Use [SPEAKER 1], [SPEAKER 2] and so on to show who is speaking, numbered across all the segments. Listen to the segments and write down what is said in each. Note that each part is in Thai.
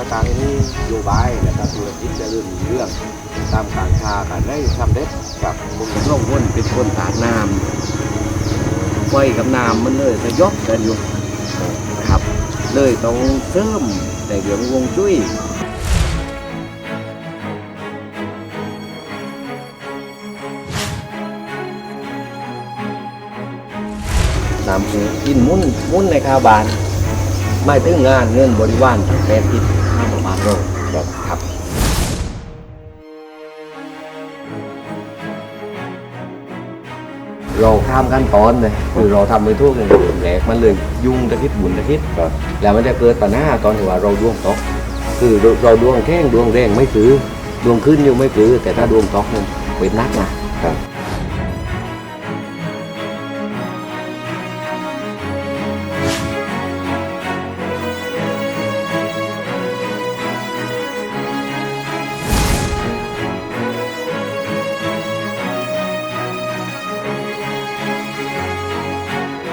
[SPEAKER 1] ถ้าทางนี้โยบายนะครับธุรกิจจะเริ่มเรื่องตามการค้ากันได้ทำเร็จกับมุมร่องวนเป็นคนฐานน้ำไฟกับน้ำมันเลยจะยกกันอยู่ครับ เลยต้องเสริมในเรื่องวงจุ้ยนำคือกินมุ่นมุ่นในคาบานไม่ถึงงานเงินบริวารแปดทิศ ประมาณโลกครับครับเราข้ามขั้นตอนเลยคือเราทำไปทั่วเลยแหลกมันเลยยุ่งตะคิดบุญตะคิดแล้วมันจะเกิดปัญหาตอนที่ว่าเราดวงตก คือเราเราดวงแข้งดวงแรงไม่ซื้อดวงขึ้นอยู่ไม่ซื้อแต่ถ้าดวงตกเนี่ยเป็นนักนะ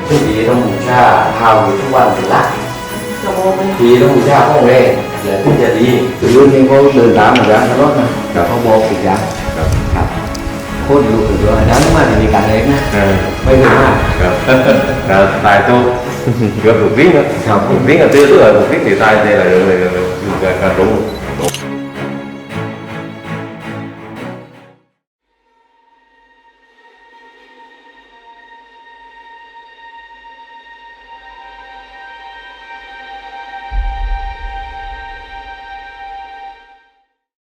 [SPEAKER 1] ครับทุกทีต้องบูชาพาวอยู่ทุกวันเป็นหลักทีต้องบูชาห้องแรกเดี๋ยวถึงจะดีคือรุ่นนี้เขาเดินตามเหมือนกันตลอดนะแต่เขาบอกอีกอย่างครับโคตรรู้คือว่านั้นมันมีการเล็กนะ
[SPEAKER 2] เออ
[SPEAKER 1] ไม่ถึงมาก
[SPEAKER 2] ครับครับตายตัวเกือบถูกวิ่งแล้ว
[SPEAKER 1] ครับ
[SPEAKER 2] ถูกวิ่งกันตื้อตัวถูกวิ่ง thì tai đây là người người người cả đúng